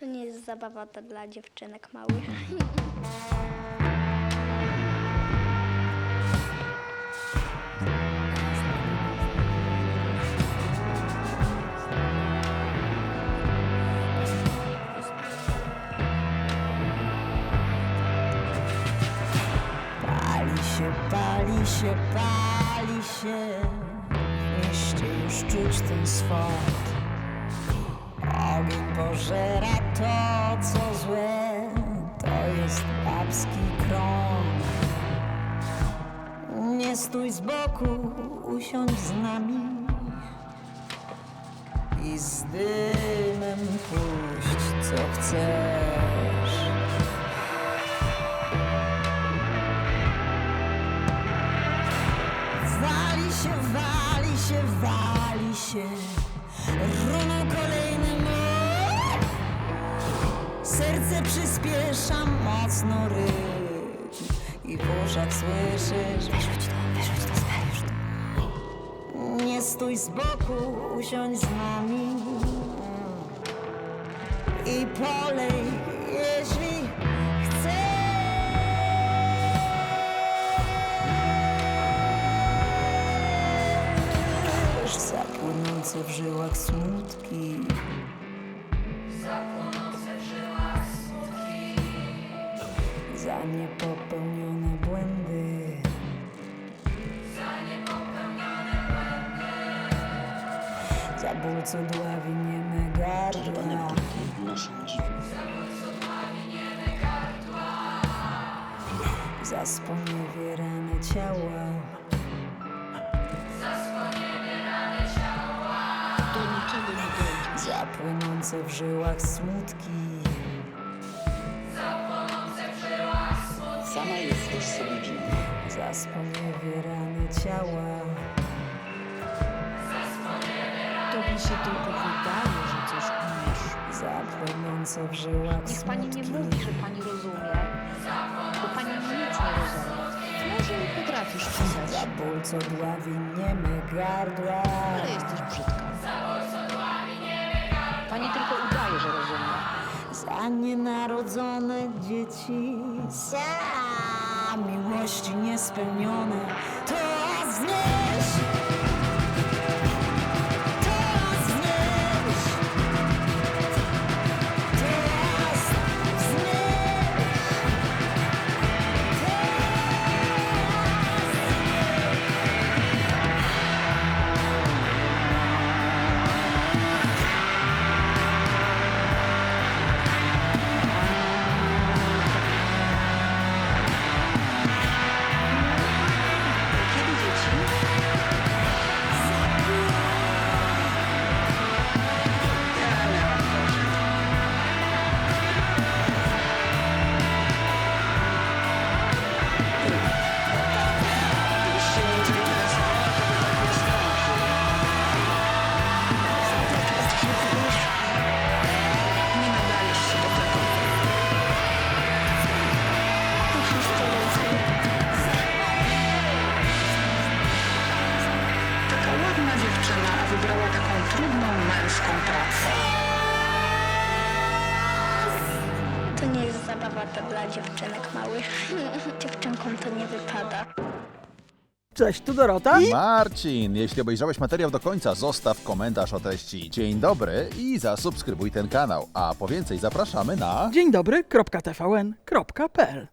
To nie jest zabawa to dla dziewczynek małych. Pali się, pali się, pali się. W mieście już czuć ten swąd. Ogień pożera krąg. Nie stój z boku, usiądź z nami. I z dymem puść, co chcesz. Wali się, wali się, wali się. Kolejny Serce przyspiesza mocno rytm. I w uszach słyszysz Wyrzuć to, wyrzuć to, spalisz to Nie stój z boku, usiądź z nami. I polej, jeśli chcesz. Wiesz, za płynące w żyłach smutki Za niepopełnione błędy. Za ból, co dławi nieme gardła. Za sponiewierane ciała Do niczego nie dojdzie. Za płynące w żyłach smutki Sama jesteś sobie winna. Za sponiewierane ciała Tobie się tylko wydaje, że coś umiesz. Za płynące w żyłach Niech pani nie smutki mówi, że pani rozumie, bo pani nic nie rozumie. Może i potrafisz Za pisać, ból, co dławi nieme gardła Za nienarodzone dzieci Za miłości niespełnione To znieś taką trudną męską pracę. To nie jest zabawa to dla dziewczynek małych. Dziewczynkom to nie wypada. Cześć, tu Dorota. Marcin, jeśli obejrzałeś materiał do końca, zostaw komentarz o treści. Dzień dobry i zasubskrybuj ten kanał. A po więcej zapraszamy na... Dzień dobry,